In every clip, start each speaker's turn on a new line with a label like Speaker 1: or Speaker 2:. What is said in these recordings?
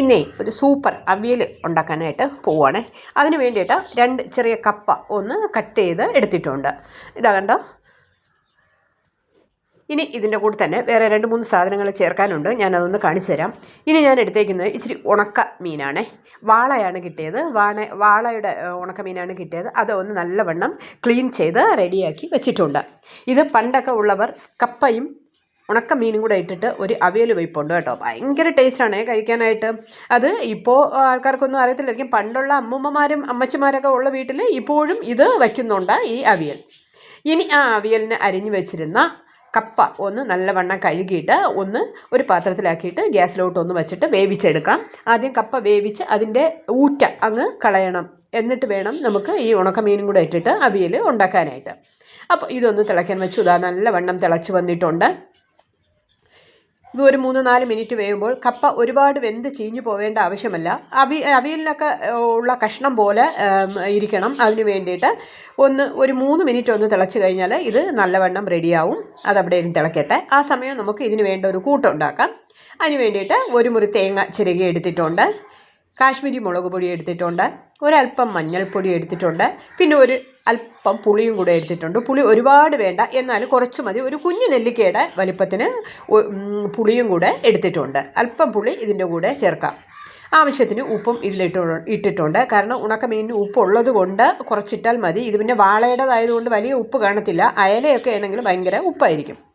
Speaker 1: ഇന്നേ ഒരു സൂപ്പർ അവിയൽ ഉണ്ടാക്കാനായിട്ട് പോവുകയാണ് അതിന് വേണ്ടിയിട്ട് രണ്ട് ചെറിയ കപ്പ ഒന്ന് കട്ട് ചെയ്ത് എടുത്തിട്ടുണ്ട്. ഇതാ കണ്ടോ? ഇനി ഇതിന്റെ കൂടെ തന്നെ വേറെ രണ്ട് മൂന്ന് സാധനങ്ങൾ ചേർക്കാനുണ്ട്. ഞാനതൊന്ന് കാണിച്ചു തരാം. ഇനി ഞാൻ എടുത്തേക്കുന്നത് ഇച്ചിരി ഉണക്ക മീനാണ്. വാളയാണ് കിട്ടിയത്. വാണ വാളയുടെ ഉണക്ക മീനാണ് കിട്ടിയത്. അത് ഒന്ന് നല്ലവണ്ണം ക്ലീൻ ചെയ്ത് റെഡിയാക്കി വെച്ചിട്ടുണ്ട്. ഇത് പണ്ടൊക്കെ ഉള്ളവർ കപ്പയും ഉണക്ക മീനും കൂടെ ഇട്ടിട്ട് ഒരു അവിയൽ വെയ്പ്പുണ്ട് കേട്ടോ. ഭയങ്കര ടേസ്റ്റാണ്. കഴിക്കാനായിട്ട് അത് ഇപ്പോൾ ആൾക്കാർക്കൊന്നും അറിയത്തില്ലായിരിക്കും. പണ്ടുള്ള അമ്മൂമ്മമാരും അമ്മച്ചിമാരൊക്കെ ഉള്ള വീട്ടിൽ ഇപ്പോഴും ഇത് വയ്ക്കുന്നുണ്ട് ഈ അവിയൽ. ഇനി ആ അവിയലിന് അരിഞ്ഞു വെച്ചിരുന്ന കപ്പ ഒന്ന് നല്ലവണ്ണം കഴുകിയിട്ട് ഒന്ന് ഒരു പാത്രത്തിലാക്കിയിട്ട് ഗ്യാസിലോട്ട് ഒന്ന് വെച്ചിട്ട് വേവിച്ചെടുക്കാം. ആദ്യം കപ്പ വേവിച്ച് അതിന്റെ ഊറ്റ അങ്ങ് കളയണം. എന്നിട്ട് വേണം നമുക്ക് ഈ ഉണക്കമീനും കൂടെ ഇട്ടിട്ട് അവിയൽ ഉണ്ടാക്കാനായിട്ട്. അപ്പോൾ ഇതൊന്ന് തിളയ്ക്കാൻ വെച്ചു. ഇതാ നല്ലവണ്ണം തിളച്ച് വന്നിട്ടുണ്ട്. ഇത് ഒരു മൂന്ന് നാല് മിനിറ്റ് വേകുമ്പോൾ കപ്പ ഒരുപാട് വെന്ത് ചീഞ്ഞു പോവേണ്ട ആവശ്യമല്ല. അവി അവിയലിനൊക്കെ ഉള്ള കഷ്ണം പോലെ ഇരിക്കണം അതിന് വേണ്ടിയിട്ട്. ഒന്ന് ഒരു മൂന്ന് മിനിറ്റ് ഒന്ന് തിളച്ച് കഴിഞ്ഞാൽ ഇത് നല്ലവണ്ണം റെഡിയാവും. അതവിടെ ഇരുന്ന് തിളക്കട്ടെ. ആ സമയം നമുക്ക് ഇതിന് വേണ്ട ഒരു കൂട്ടുണ്ടാക്കാം അതിന് വേണ്ടിയിട്ട് ഒരു മുറി തേങ്ങ ചിരകി എടുത്തിട്ടുണ്ട്. കാശ്മീരി മുളക് പൊടി എടുത്തിട്ടുണ്ട്. ഒരല്പം മഞ്ഞൾപ്പൊടി എടുത്തിട്ടുണ്ട്. പിന്നെ ഒരു അല്പം പുളിയും കൂടെ എടുത്തിട്ടുണ്ട്. പുളി ഒരുപാട് വേണ്ട. എന്നാൽ കുറച്ച് മതി. ഒരു കുഞ്ഞു നെല്ലിക്കയുടെ വലിപ്പത്തിന് പുളിയും കൂടെ എടുത്തിട്ടുണ്ട്. അല്പം പുളി ഇതിന്റെ കൂടെ ചേർക്കാം. ആവശ്യത്തിന് ഉപ്പും ഇതിലിട്ട് ഇട്ടിട്ടുണ്ട്. കാരണം ഉണക്കമീനിന് ഉപ്പ് ഉള്ളത് കൊണ്ട് കുറച്ചിട്ടാൽ മതി. ഇത് പിന്നെ വാളയുടേതായതുകൊണ്ട് വലിയ ഉപ്പ് കാണത്തില്ല. അയലയൊക്കെ ആണെങ്കിൽ ഭയങ്കര ഉപ്പായിരിക്കും.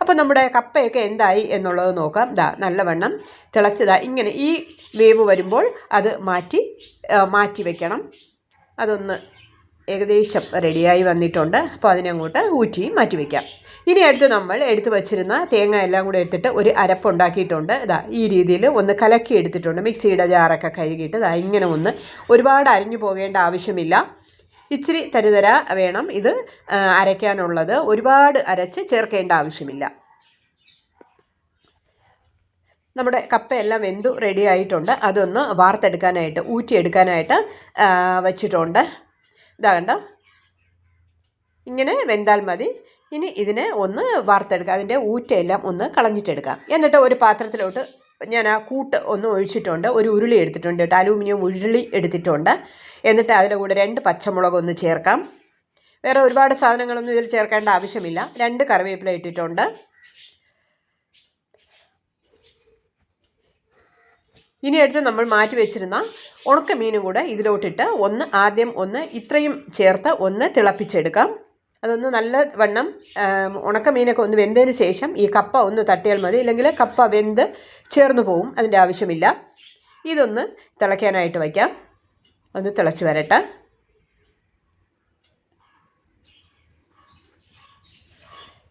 Speaker 1: അപ്പോൾ നമ്മുടെ കപ്പയൊക്കെ എന്തായി എന്നുള്ളത് നോക്കാം. ദാ നല്ലവണ്ണം തിളച്ചതാ. ഇങ്ങനെ ഈ വേവ് വരുമ്പോൾ അത് മാറ്റി മാറ്റി വെക്കണം. അതൊന്ന് ഏകദേശം റെഡിയായി വന്നിട്ടുണ്ട്. അപ്പോൾ അതിനെ അങ്ങോട്ട് ഊറ്റി മാറ്റി വയ്ക്കാം ഇനി അടുത്ത് നമ്മൾ എടുത്ത് വച്ചിരുന്ന തേങ്ങ എല്ലാം കൂടെ എടുത്തിട്ട് ഒരു അരപ്പുണ്ടാക്കിയിട്ടുണ്ട് ഇതാ ഈ രീതിയിൽ ഒന്ന് കലക്കി എടുത്തിട്ടുണ്ട്. മിക്സിയുടെ ജാറൊക്കെ കഴുകിയിട്ട് ഇതാ ഇങ്ങനെ ഒന്ന് ഒരുപാട് അരിഞ്ഞു പോകേണ്ട ആവശ്യമില്ല. ഇച്ചിരി തരിതര വേണം ഇത് അരയ്ക്കാനുള്ളത്. ഒരുപാട് അരച്ച് ചേർക്കേണ്ട ആവശ്യമില്ല. നമ്മുടെ കപ്പയെല്ലാം വെന്തു റെഡി ആയിട്ടുണ്ട്. അതൊന്ന് വാർത്തെടുക്കാനായിട്ട് ഊറ്റിയെടുക്കാനായിട്ട് വച്ചിട്ടുണ്ട്. ഇതാ കണ്ടോ? ഇങ്ങനെ വെന്താൽ മതി. ഇനി ഇതിനെ ഒന്ന് വാർത്തെടുക്കാം. അതിന്റെ ഊറ്റയെല്ലാം ഒന്ന് കളഞ്ഞിട്ടെടുക്കാം. എന്നിട്ട് ഒരു പാത്രത്തിലോട്ട് ഞാൻ ആ കൂട്ട് ഒന്ന് ഒഴിച്ചിട്ടുണ്ട്. ഒരു ഉരുളി എടുത്തിട്ടുണ്ട്. കേട്ടോ. അലൂമിനിയം ഉരുളി എടുത്തിട്ടുണ്ട്. എന്നിട്ട് അതിന്റെ കൂടെ രണ്ട് പച്ചമുളക് ഒന്ന് ചേർക്കാം. വേറെ ഒരുപാട് സാധനങ്ങളൊന്നും ഇതിൽ ചേർക്കേണ്ട ആവശ്യമില്ല. രണ്ട് കറിവേപ്പില ഇട്ടിട്ടുണ്ട്. ഇനി അടുത്ത് നമ്മൾ മാറ്റി വെച്ചിരുന്ന ഉണക്ക മീനും കൂടെ ഇതിലോട്ടിട്ട് ഒന്ന് ആദ്യം ഒന്ന് ഇത്രയും ചേർത്ത് ഒന്ന് തിളപ്പിച്ചെടുക്കാം. അതൊന്ന് നല്ല വണ്ണം ഉണക്ക മീനൊക്കെ ഒന്ന് വെന്തതിന് ശേഷം ഈ കപ്പ ഒന്ന് തട്ടിയാൽ മതി. ഇല്ലെങ്കിൽ കപ്പ വെന്ത് ചേർന്ന് പോവും അതിന്റെ ആവശ്യമില്ല. ഇതൊന്ന് തിളയ്ക്കാനായിട്ട് വയ്ക്കാം. ഒന്ന് തിളച്ച് വരട്ടെ.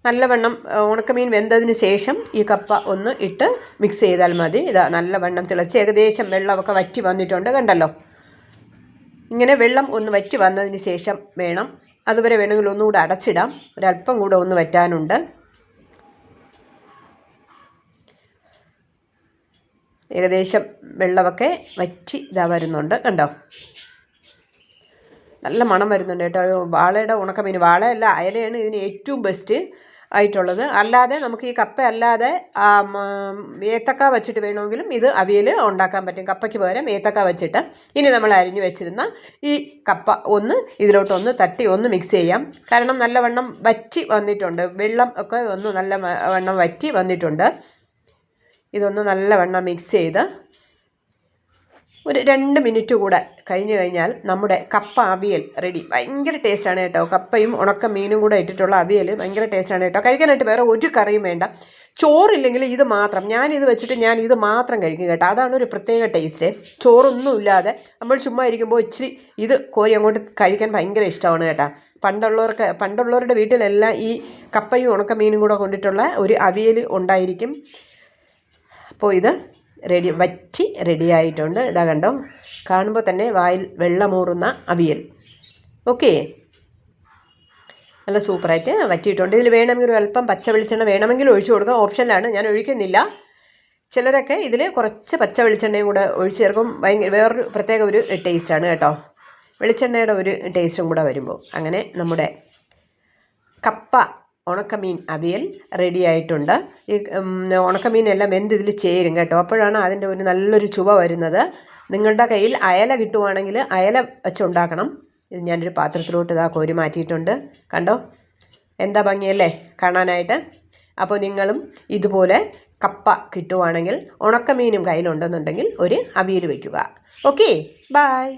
Speaker 1: നല്ലവണ്ണം ഉണക്കമീൻ വെന്തതിന് ശേഷം ഈ കപ്പ ഒന്ന് ഇട്ട് മിക്സ് ചെയ്താൽ മതി. ഇതാ നല്ലവണ്ണം തിളച്ച് ഏകദേശം വെള്ളമൊക്കെ വറ്റി വന്നിട്ടുണ്ട് കണ്ടല്ലോ? ഇങ്ങനെ വെള്ളം ഒന്ന് വറ്റി വന്നതിന് ശേഷം വേണം അതുവരെ വേണമെങ്കിൽ ഒന്നുകൂടെ അടച്ചിടാം. ഒരല്പം കൂടെ ഒന്ന് വറ്റാനുണ്ട്. ഏകദേശം വെള്ളമൊക്കെ വറ്റി ഇതാ വരുന്നുണ്ട്. കണ്ടോ? നല്ല മണം വരുന്നുണ്ട് കേട്ടോ. വാളയുടെ ഉണക്കമീൻ വാളയല്ല അയലയാണ് ഇതിന് ഏറ്റവും ബെസ്റ്റ് ആയിട്ടുള്ളത്. അല്ലാതെ നമുക്ക് ഈ കപ്പ അല്ലാതെ ഏത്തക്ക വെച്ചിട്ട് വേണമെങ്കിലും ഇത് അവിയൽ ഉണ്ടാക്കാൻ പറ്റും. കപ്പയ്ക്ക് പകരം ഏത്തക്ക വെച്ചിട്ട് ഇനി നമ്മൾ അരിഞ്ഞു വെച്ചിരുന്ന ഈ കപ്പ ഒന്ന് ഇതിലോട്ടൊന്ന് തട്ടി ഒന്ന് മിക്സ് ചെയ്യാം. കാരണം നല്ലവണ്ണം വറ്റി വന്നിട്ടുണ്ട്. വെള്ളം ഒക്കെ ഒന്ന് നല്ല വണ്ണം വറ്റി വന്നിട്ടുണ്ട്. ഇതൊന്ന് നല്ലവണ്ണം മിക്സ് ചെയ്ത് ഒരു രണ്ട് മിനിറ്റ് കൂടെ കഴിഞ്ഞ് കഴിഞ്ഞാൽ നമ്മുടെ കപ്പ അവിയൽ റെഡി ഭയങ്കര ടേസ്റ്റാണ് കേട്ടോ. കപ്പയും ഉണക്ക മീനും കൂടെ ഇട്ടിട്ടുള്ള അവിയൽ ഭയങ്കര ടേസ്റ്റാണ് കേട്ടോ. കഴിക്കാനായിട്ട് വേറെ ഒരു കറിയും വേണ്ട. ചോറില്ലെങ്കിൽ ഇത് മാത്രം. ഞാൻ ഇത് വെച്ചിട്ട് ഞാൻ ഇത് മാത്രം കഴിക്കും കേട്ടോ. അതാണ് ഒരു പ്രത്യേക ടേസ്റ്റ് ചോറൊന്നും ഇല്ലാതെ നമ്മൾ ചുമ്മാ ഇരിക്കുമ്പോൾ ഇച്ചിരി ഇത് കോരി അങ്ങോട്ട് കഴിക്കാൻ ഭയങ്കര ഇഷ്ടമാണ് കേട്ടോ. പണ്ടുള്ളവർക്ക് പണ്ടുള്ളവരുടെ വീട്ടിലെല്ലാം ഈ കപ്പയും ഉണക്ക മീനും കൂടെ കൊണ്ടിട്ടുള്ള ഒരു അവിയൽ ഉണ്ടായിരിക്കും. അപ്പോൾ ഇത് റെഡി വറ്റി റെഡിയായിട്ടുണ്ട് ഇതാ കണ്ടോ? കാണുമ്പോൾ തന്നെ വായിൽ വെള്ളമൂറുന്ന അവിയൽ. ഓക്കെ നല്ല സൂപ്പറായിട്ട് വറ്റിയിട്ടുണ്ട്. ഇതിൽ വേണമെങ്കിൽ ഒരു അല്പം പച്ച വെളിച്ചെണ്ണ വേണമെങ്കിൽ ഒഴിച്ചു കൊടുക്കാം. ഓപ്ഷനിലാണ്. ഞാൻ ഒഴിക്കുന്നില്ല. ചിലരൊക്കെ ഇതിൽ കുറച്ച് പച്ച വെളിച്ചെണ്ണയും കൂടെ ഒഴിച്ച് ചേർക്കും. ഭയങ്കര വേറൊരു പ്രത്യേക ഒരു ടേസ്റ്റാണ് കേട്ടോ. വെളിച്ചെണ്ണയുടെ ഒരു ടേസ്റ്റും കൂടെ വരുമ്പോൾ. അങ്ങനെ നമ്മുടെ കപ്പ ഉണക്കമീൻ അവിയൽ റെഡി ആയിട്ടുണ്ട്. ഈ ഉണക്കമീനെല്ലാം ഇതിൽ ചേരും കേട്ടോ. അപ്പോഴാണ് അതിന്റെ ഒരു നല്ലൊരു ചുവ വരുന്നത്. നിങ്ങളുടെ കയ്യിൽ അയല കിട്ടുവാണെങ്കിൽ അയല വെച്ചുണ്ടാക്കണം. ഇത് ഞാനൊരു പാത്രത്തിലോട്ട് ഇതാ കോരി മാറ്റിയിട്ടുണ്ട്. കണ്ടോ? എന്താ ഭംഗിയല്ലേ? കാണാനായിട്ട്. അപ്പോൾ നിങ്ങളും ഇതുപോലെ കപ്പ കിട്ടുവാണെങ്കിൽ ഉണക്കമീനും കയ്യിലുണ്ടെന്നുണ്ടെങ്കിൽ ഒരു അവിയൽ വയ്ക്കുക ഓക്കേ ബായ്